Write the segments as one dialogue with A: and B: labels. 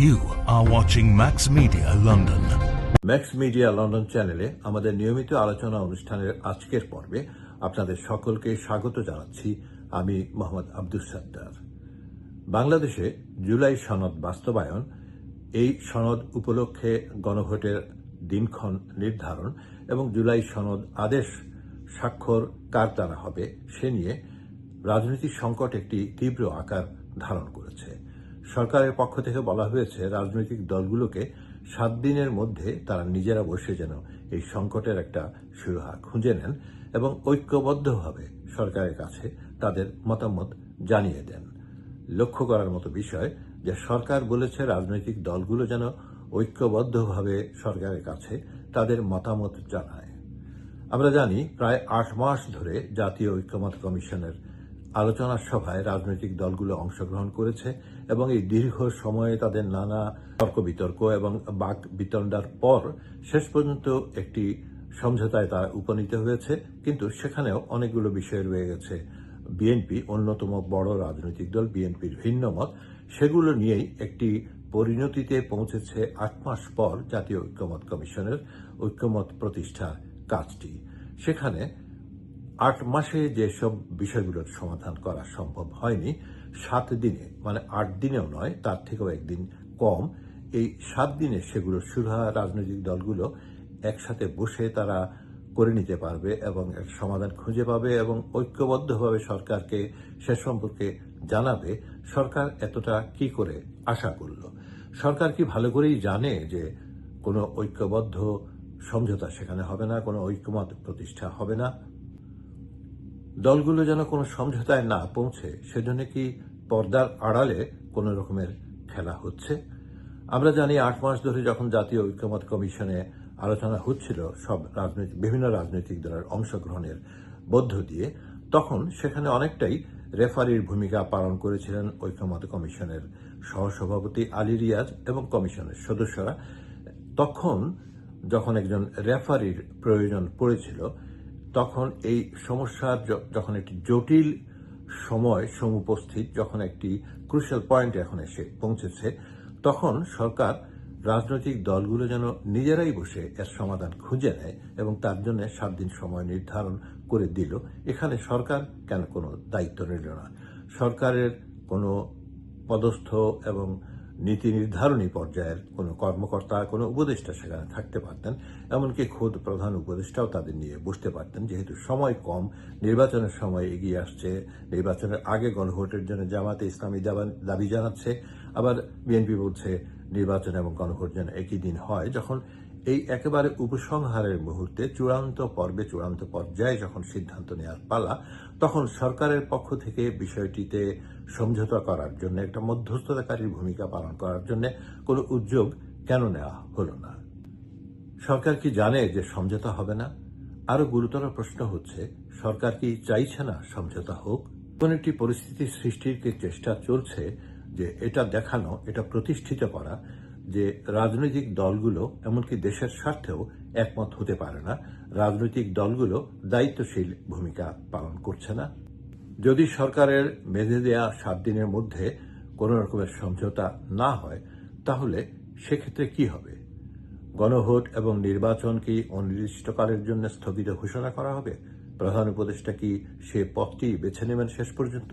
A: You are watching Max Media London.
B: Max Media London চ্যানেলে আমাদের নিয়মিত আলোচনা অনুষ্ঠানের আজকের পর্বে আপনাদের সকলকে স্বাগত জানাচ্ছি আমি মোহাম্মদ আব্দুল সত্তার বাংলাদেশে জুলাই সনদ বাস্তবায়ন, এই সনদ উপলক্ষে গণভোটের দিনক্ষণ নির্ধারণ এবং জুলাই সনদ আদেশ স্বাক্ষর কার দ্বারা হবে সে নিয়ে রাজনৈতিক সংকট একটি তীব্র আকার ধারণ করেছে সরকারের পক্ষ থেকে বলা হয়েছে, রাজনৈতিক দলগুলোকে সাত দিনের মধ্যে তারা নিজেরা বসে যেন এই সংকটের একটা সুরাহা খুঁজে নেন এবং ঐক্যবদ্ধভাবে সরকারের কাছে তাদের মতামত জানিয়ে দেন। লক্ষ্য করার মতো বিষয় যে সরকার বলেছে, রাজনৈতিক দলগুলো যেন ঐক্যবদ্ধভাবে সরকারের কাছে তাদের মতামত জানায়। আমরা জানি, প্রায় আট মাস ধরে জাতীয় ঐক্যমত কমিশনের আলোচনা সভায় রাজনৈতিক দলগুলো অংশগ্রহণ করেছে এবং এই দীর্ঘ সময়ে তাদের নানা তর্ক বিতর্ক এবং বাক বিতণ্ডার পর শেষ পর্যন্ত একটি সমঝোতায় তারা উপনীত হয়েছে। কিন্তু সেখানেও অনেকগুলো বিষয় রয়ে গেছে। বিএনপি, অন্যতম বড় রাজনৈতিক দল বিএনপির ভিন্ন মত, সেগুলো নিয়েই একটি পরিণতিতে পৌঁছেছে আট মাস পর জাতীয় ঐক্যমত কমিশনের ঐক্যমত প্রতিষ্ঠার কাজটি। সেখানে আট মাসে যেসব বিষয়গুলোর সমাধান করা সম্ভব হয়নি, সাত দিনে মানে আট দিনেও নয়, তার থেকেও একদিন কম, এই সাত দিনে সেগুলো সুরাহা রাজনৈতিক দলগুলো একসাথে বসে তারা করে নিতে পারবে এবং এর সমাধান খুঁজে পাবে এবং ঐক্যবদ্ধভাবে সরকারকে সে সম্পর্কে জানাবে, সরকার এতটা কি করে আশা করল? সরকার কি ভালো করেই জানে যে কোনো ঐক্যবদ্ধ সমঝোতা সেখানে হবে না, কোনো ঐক্যমত প্রতিষ্ঠা হবে না? দলগুলো যেন কোনো সমঝোতায় না পৌঁছে, সেজন্য কি পর্দার আড়ালে কোনো রকমের খেলা হচ্ছে? আমরা জানি আট মাস ধরে যখন জাতীয় ঐক্যমত কমিশনে আলোচনা হচ্ছিল, সব রাজনৈতিক, বিভিন্ন রাজনৈতিক দলের অংশগ্রহণের মধ্য দিয়ে, তখন সেখানে অনেকটাই রেফারির ভূমিকা পালন করেছিলেন ঐক্যমত কমিশনের সহসভাপতি আলী রিয়াজ এবং কমিশনের সদস্যরা। তখন যখন একজন রেফারির প্রয়োজন পড়েছিল তখন এই সমস্যার যখন একটি জটিল সময় সমুপস্থিত, যখন একটি ক্রুশাল পয়েন্টে এখন এসে পৌঁছেছে, তখন সরকার রাজনৈতিক দলগুলো যেন নিজেরাই বসে এর সমাধান খুঁজে নেয় এবং তার জন্য সাত দিন সময় নির্ধারণ করে দিল। এখানে সরকার কেন কোনো দায়িত্ব নিল না? সরকারের কোনো পদস্থ এবং নীতি নির্ধারণী পর্যায়ের কোনো কর্মকর্তা, কোনো উপদেষ্টা সেখানে থাকতে পারতেন। এমনকি খোদ প্রধান উপদেষ্টাও তাদের নিয়ে বসতে পারতেন। যেহেতু সময় কম, নির্বাচনের সময় এগিয়ে আসছে। নির্বাচনের আগে গণভোটের জন্য জামাতে ইসলামী দাবা- জানাচ্ছে। আবার বিএনপি বলছে, নির্বাচন এবং গণভোট যেন একই দিন হয়। যখন এই একেবারে উপসংহারের মুহূর্তে চূড়ান্ত পর্বে, চূড়ান্ত পর্যায়ে যখন সিদ্ধান্ত নেওয়ার পালা, তখন সরকারের পক্ষ থেকে বিষয়টিতে সমঝোতা করার জন্য, একটা মধ্যস্থতাকারীর ভূমিকা পালন করার জন্য কোনো উদ্যোগ কেন নেওয়া হলো না? সরকার কি জানে যে সমঝোতা হবে না? আরও গুরুতর প্রশ্ন হচ্ছে, সরকার কি চাইছে না সমঝোতা হোক? কোন একটি পরিস্থিতি সৃষ্টির চেষ্টা চলছে যে এটা দেখানো, এটা প্রতিষ্ঠিত করা যে রাজনৈতিক দলগুলো এমনকি দেশের স্বার্থেও একমত হতে পারে না, রাজনৈতিক দলগুলো দায়িত্বশীল ভূমিকা পালন করছে না। যদি সরকারের বেঁধে দেয়া সাত দিনের মধ্যে কোনো রকমের সমঝোতা না হয়, তাহলে সেক্ষেত্রে কি হবে? গণভোট এবং নির্বাচন কি অনির্দিষ্টকালের জন্য স্থগিত ঘোষণা করা হবে? প্রধান উপদেষ্টা কি সে পথটি বেছে নেবেন শেষ পর্যন্ত?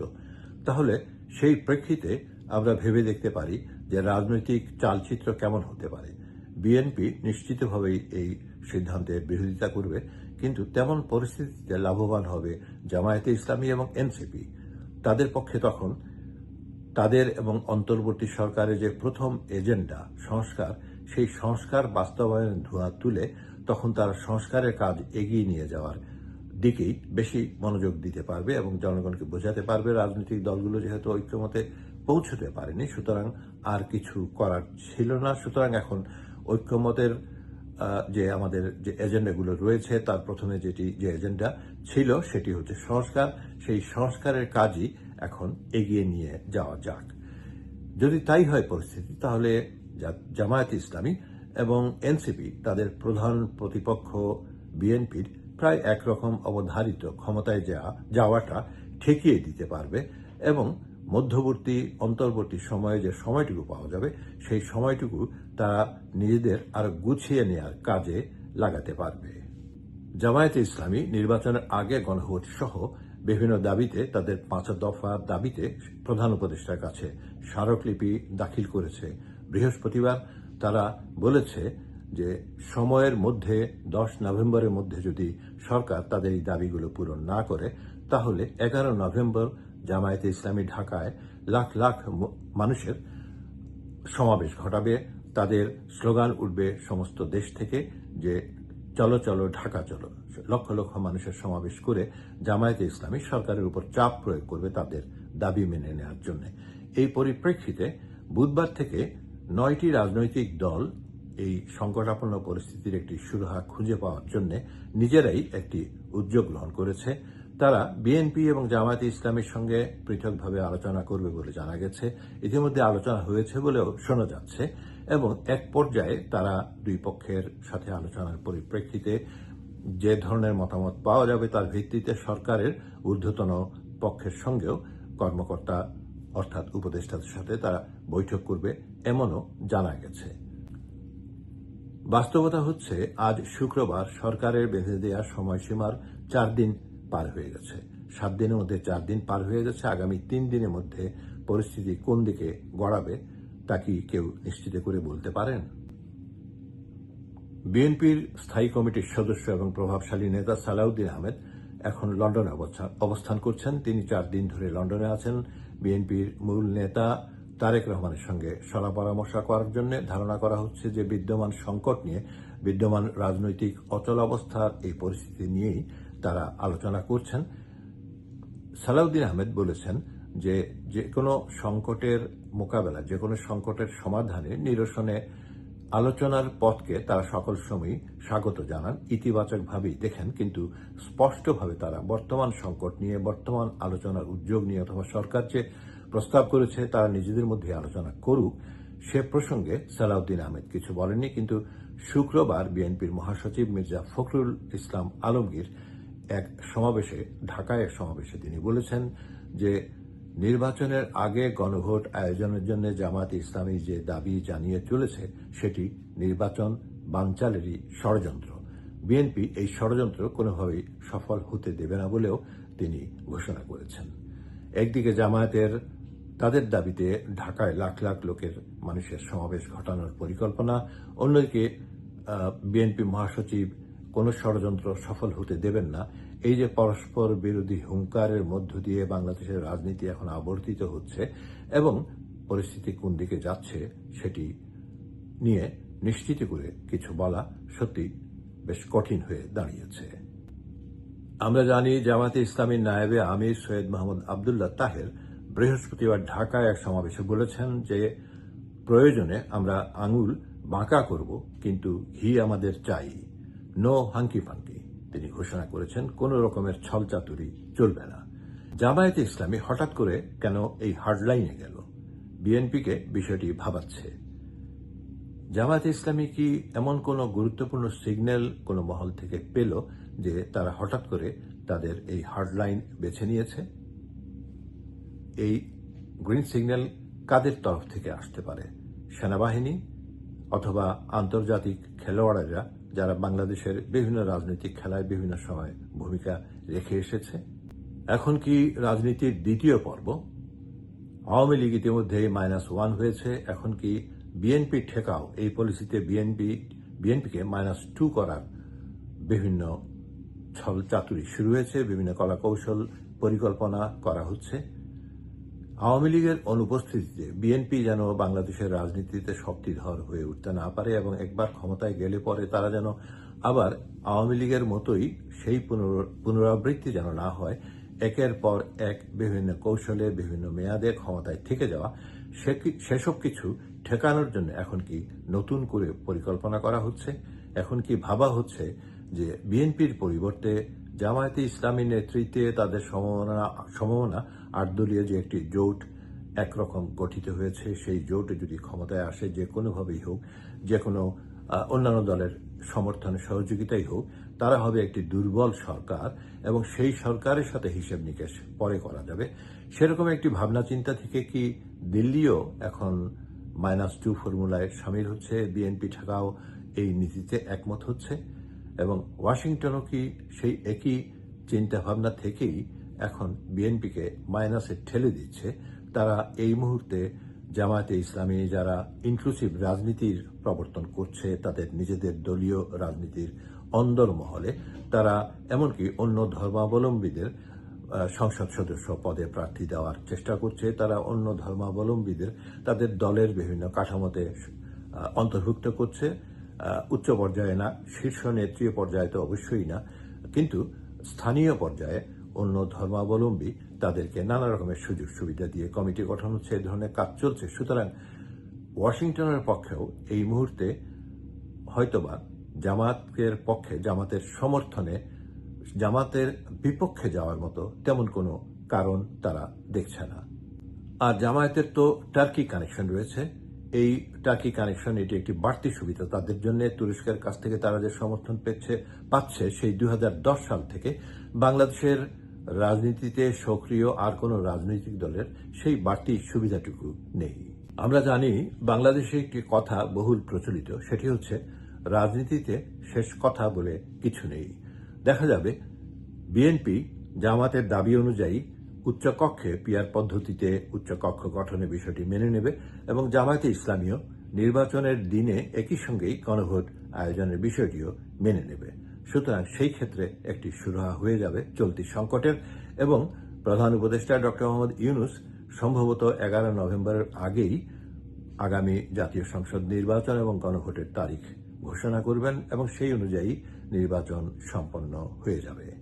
B: তাহলে সেই প্রেক্ষিতে আমরা ভেবে দেখতে পারি যে রাজনৈতিক চালচিত্র কেমন হতে পারে। বিএনপি নিশ্চিতভাবেই এই সিদ্ধান্তের বিরোধিতা করবে, কিন্তু তেমন পরিস্থিতিতে লাভবান হবে জামায়াতে ইসলামী এবং এনসিপি তাদের পক্ষে তখন তাদের এবং অন্তর্বর্তী সরকারের যে প্রথম এজেন্ডা সংস্কার, সেই সংস্কার বাস্তবায়নের ধোঁয়া তুলে তখন তারা সংস্কারের কাজ এগিয়ে নিয়ে যাওয়ার দিকেই বেশি মনোযোগ দিতে পারবে এবং জনগণকে বোঝাতে পারবে রাজনৈতিক দলগুলো যেহেতু ঐক্যমতে পৌঁছতে পারেনি। সুতরাং আর কিছু করার ছিল না। সুতরাং এখন ঐক্যমতের যে আমাদের যে এজেন্ডাগুলো রয়েছে, তার প্রথমে যেটি, যে এজেন্ডা ছিল, সেটি হচ্ছে সংস্কার। সেই সংস্কারের কাজই এখন এগিয়ে নিয়ে যাওয়া যাক। যদি তাই হয় পরিস্থিতি, তাহলে জামায়াত ইসলামী এবং এনসিপি, তাদের প্রধান প্রতিপক্ষ বিএনপির প্রায় একরকম অবধারিত ক্ষমতায় যাওয়া যাওয়াটা ঠেকিয়ে দিতে পারবে এবং মধ্যবর্তী, অন্তর্বর্তী সময়ে যে সময়টুকু পাওয়া যাবে, সেই সময়টুকু তারা নিজেদের আরও গুছিয়ে নেওয়ার কাজে লাগাতে পারবে। জামায়াতে ইসলামী নির্বাচনের আগে গণভোট সহ বিভিন্ন দাবিতে তাদের পাঁচ দফা দাবিতে প্রধান উপদেষ্টার কাছে স্মারকলিপি দাখিল করেছে। বৃহস্পতিবার তারা বলেছে যে, সময়ের মধ্যে, দশ নভেম্বরের মধ্যে যদি সরকার তাদের এই দাবিগুলো পূরণ না করে, তাহলে এগারো নভেম্বর জামায়াতে ইসলামী ঢাকায় লাখ লাখ মানুষের সমাবেশ ঘটাবে। তাদের স্লোগান উঠবে সমস্ত দেশ থেকে যে, চলো চলো, ঢাকা, চলো। লক্ষ লক্ষ মানুষের সমাবেশ করে জামায়াতে ইসলামী সরকারের উপর চাপ প্রয়োগ করবে তাদের দাবি মেনে নেওয়ার জন্য। এই পরিপ্রেক্ষিতে বুধবার থেকে নয়টি রাজনৈতিক দল এই সংকটাপন্ন পরিস্থিতির একটি সুরাহা খুঁজে পাওয়ার জন্য নিজেরাই একটি উদ্যোগ গ্রহণ করেছে। তারা বিএনপি এবং জামায়াতে ইসলামের সঙ্গে পৃথকভাবে আলোচনা করবে বলে জানা গেছে। ইতিমধ্যে আলোচনা হয়েছে বলেও শোনা যাচ্ছে এবং এক পর্যায়ে তারা দুই পক্ষের সাথে আলোচনার পরিপ্রেক্ষিতে যে ধরনের মতামত পাওয়া যাবে তার ভিত্তিতে সরকারের ঊর্ধ্বতন পক্ষের সঙ্গেও কর্মকর্তা অর্থাৎ উপদেষ্টাদের সাথে তারা বৈঠক করবে এমনও জানা গেছে। বাস্তবতা হচ্ছে, আজ শুক্রবার সরকারের বেঁধে দেওয়া সময়সীমার চার দিন পার হয়ে গেছে। সাত দিনের মধ্যে চার দিন পার হয়ে গেছে। আগামী তিন দিনের মধ্যে পরিস্থিতি কোন দিকে গড়াবে তা কি কেউ নিশ্চিত করে বলতে পারেন? বিএনপির স্থায়ী কমিটির সদস্য এবং প্রভাবশালী নেতা সালাউদ্দিন আহমেদ এখন লন্ডনে অবস্থান- করছেন। তিনি চার দিন ধরে লন্ডনে আছেন। বিএনপির মূল নেতা তারেক রহমানের সঙ্গে সলা পরামর্শ করার জন্য ধারণা করা হচ্ছে যে বিদ্যমান সংকট নিয়ে বিদ্যমান রাজনৈতিক অচল অবস্থার এই পরিস্থিতি নিয়েই তারা আলোচনা করছেন। সালাউদ্দিন আহমেদ বলেছেন যে যে কোনো সংকটের মোকাবেলা যে কোনো সংকটের সমাধানে নিরসনে আলোচনার পথকে তারা সকল সময়ই স্বাগত জানান, ইতিবাচকভাবেই দেখেন, কিন্তু স্পষ্টভাবে তারা বর্তমান সংকট নিয়ে, বর্তমান আলোচনার উদ্যোগ নিয়ে অথবা সরকার যে প্রস্তাব করেছে তারা নিজেদের মধ্যে আলোচনা করুক, সে প্রসঙ্গে সালাউদ্দিন আহমেদ কিছু বলেননি। কিন্তু শুক্রবার বিএনপির মহাসচিব মির্জা ফখরুল ইসলাম আলমগীর এক সমাবেশে, ঢাকায় এক সমাবেশে তিনি বলেছেন যে নির্বাচনের আগে গণভোট আয়োজনের জন্য জামাত ইসলামী যে দাবি জানিয়ে চলেছে, সেটি নির্বাচন বানচালেরই ষড়যন্ত্র। বিএনপি এই ষড়যন্ত্র কোনোভাবেই সফল হতে দেবে না বলেও তিনি ঘোষণা করেছেন। একদিকে জামায়াতের তাদের দাবিতে ঢাকায় লাখ লাখ লোকের মানুষের সমাবেশ ঘটানোর পরিকল্পনা, অন্যদিকে বিএনপি মহাসচিব কোনো ষড়যন্ত্র সফল হতে দেবেন না। এই যে পরস্পর বিরোধী হুঙ্কারের মধ্য দিয়ে বাংলাদেশের রাজনীতি এখন আবর্তিত হচ্ছে এবং পরিস্থিতি কোন দিকে যাচ্ছে সেটি নিয়ে নিশ্চিত করে কিছু বলা সত্যি বেশ কঠিন হয়ে দাঁড়িয়েছে। আমরা জানি জামাতে ইসলামীর নায়েবে আমির সৈয়দ মাহমুদ আবদুল্লাহ তাহের বৃহস্পতিবার ঢাকায় এক সমাবেশে বলেছেন যে, প্রয়োজনে আমরা আঙুল বাঁকা করব, কিন্তু ঘি আমাদের চাই। নো হাঙ্কি পাঙ্কি তিনি ঘোষণা করেছেন, কোন রকমের ছলচাতুরি চলবে না। জামায়াতে ইসলামী হঠাৎ করে কেন এই হার্ডলাইনে গেল? বিএনপিকে বিষয়টি ভাবাচ্ছে। জামায়াতে ইসলামী কি এমন কোন গুরুত্বপূর্ণ সিগন্যাল কোন মহল থেকে পেল যে তারা হঠাৎ করে তাদের এই হার্ডলাইন বেছে নিয়েছে? এই গ্রিন সিগন্যাল কাদের তরফ থেকে আসতে পারে? সেনাবাহিনী অথবা আন্তর্জাতিক খেলোয়াড়েরা যারা বাংলাদেশের বিভিন্ন রাজনৈতিক খেলায় বিভিন্ন সময় ভূমিকা রেখে এসেছে। এখন কি রাজনীতির দ্বিতীয় পর্ব? আওয়ামী লীগ ইতিমধ্যে মাইনাস ওয়ান হয়েছে। এখন কি বিএনপি ঠেকাও? এই পলিসিতে বিএনপি, বিএনপিকে মাইনাস টু করার বিভিন্ন ছল চাতুরি শুরু হয়েছে। বিভিন্ন কলা কৌশল পরিকল্পনা করা হচ্ছে। আওয়ামী লীগের অনুপস্থিতিতে বিএনপি যেন বাংলাদেশের রাজনীতিতে শক্তিধর হয়ে উঠতে না পারে এবং একবার ক্ষমতায় গেলে পরে তারা যেন আবার আওয়ামী লীগের মতোই সেই পুনর- পুনরাবৃত্তি যেন না হয়, একের পর এক বিভিন্ন কৌশলে, বিভিন্ন মেয়াদে ক্ষমতায় থেকে যাওয়া সেসব কিছু ঠেকানোর জন্য এখন কি নতুন করে পরিকল্পনা করা হচ্ছে? এখন কি ভাবা হচ্ছে যে বিএনপির পরিবর্তে জামায়াতে ইসলামী নেতৃত্বে তাদের সম্ভাবনা সমমনা আটদলীয় যে একটি জোট একরকম গঠিত হয়েছে, সেই জোট যদি ক্ষমতায় আসে যে কোনোভাবেই হোক, যে কোনো অন্যান্য দলের সমর্থন সহযোগিতাই হোক, তারা হবে একটি দুর্বল সরকার এবং সেই সরকারের সাথে হিসেব নিকেশ পরে করা যাবে। সেরকম একটি ভাবনা চিন্তা থেকে কি দিল্লিও এখন মাইনাস টু ফর্মুলায় সামিল হচ্ছে? বিএনপি ঢাকাও এই নীতিতে একমত হচ্ছে? এবং ওয়াশিংটনও কি সেই একই চিন্তা ভাবনা থেকেই এখন বিএনপিকে মাইনাসে ঠেলে দিচ্ছে? তারা এই মুহূর্তে জামায়াতে ইসলামী যারা ইনক্লুসিভ রাজনীতির প্রবর্তন করছে, তাদের নিজেদের দলীয় রাজনীতির অন্দর মহলে তারা এমনকি অন্য ধর্মাবলম্বীদের সংসদ সদস্য পদে প্রার্থী দেওয়ার চেষ্টা করছে। তারা অন্য ধর্মাবলম্বীদের, তাদের দলের বিভিন্ন কাঠামোতে অন্তর্ভুক্ত করছে। উচ্চ পর্যায়ে না, শীর্ষ নেত্রীয় পর্যায়ে তো অবশ্যই না, কিন্তু স্থানীয় পর্যায়ে অন্য ধর্মাবলম্বী তাদেরকে নানা রকমের সুযোগ সুবিধা দিয়ে কমিটি গঠন হচ্ছে এই ধরনের কাজ চলছে। সুতরাং ওয়াশিংটনের পক্ষেও এই মুহূর্তে হয়তোবা জামাতের পক্ষে, জামাতের সমর্থনে, জামাতের বিপক্ষে যাওয়ার মতো তেমন কোনো কারণ তারা দেখছে না। আর জামায়াতের তো টার্কি কানেকশন রয়েছে। এই টার্কি কানেকশন, এটি একটি বাড়তি সুবিধা। তাদের জন্য তুরস্কের কাছ থেকে তারা যে সমর্থন পেচ্ছে, পাচ্ছে, সেই দু হাজার দশ সাল থেকে বাংলাদেশের রাজনীতিতে সক্রিয় আর কোনো রাজনৈতিক দলের সেই বাড়তি সুবিধাটুকু নেই। আমরা জানি, বাংলাদেশে একটি কথা বহুল প্রচলিত, সেটি হচ্ছে রাজনীতিতে শেষ কথা বলে কিছু নেই। দেখা যাবে, বিএনপি জামাতের দাবি অনুযায়ী উচ্চকক্ষে পিয়ার পদ্ধতিতে উচ্চকক্ষ গঠনের বিষয়টি মেনে নেবে এবং জামায়াতে ইসলামীয় নির্বাচনের দিনে একই সঙ্গেই গণভোট আয়োজনের বিষয়টিও মেনে নেবে। সুতরাং সেই ক্ষেত্রে একটি সুরাহা হয়ে যাবে চলতি সংকটের এবং প্রধান উপদেষ্টা ডক্টর মোহাম্মদ ইউনুস সম্ভবত এগারো নভেম্বরের আগেই আগামী জাতীয় সংসদ নির্বাচন এবং গণভোটের তারিখ ঘোষণা করবেন এবং সেই অনুযায়ী নির্বাচন সম্পন্ন হয়ে যাবে।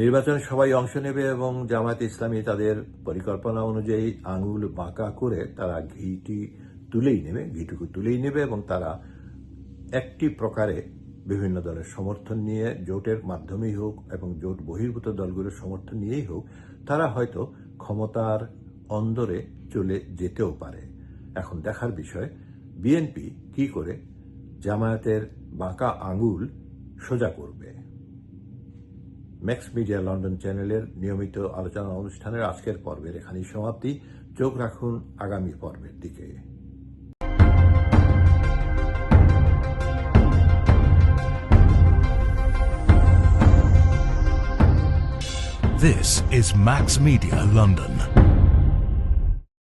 B: নির্বাচনে সবাই অংশ নেবে এবং জামায়াত ইসলামী তাদের পরিকল্পনা অনুযায়ী আঙুল বাঁকা করে তারা ঘিটি তুলেই নেবে, ঘিটুকু তুলেই নেবে এবং তারা একটি প্রকারে বিভিন্ন দলের সমর্থন নিয়ে জোটের মাধ্যমেই হোক এবং জোট বহির্ভূত দলগুলোর সমর্থন নিয়েই হোক, তারা হয়তো ক্ষমতার অন্দরে চলে যেতেও পারে। এখন দেখার বিষয়, বিএনপি কি করে জামায়াতের বাঁকা আঙুল সোজা করবে? ম্যাক্স মিডিয়া লন্ডন চ্যানেলের নিয়মিত আলোচনা অনুষ্ঠানের আজকের পর্বের এখানেই সমাপ্তি চোখ রাখুন আগামী পর্বের দিকে
A: This is Max Media London.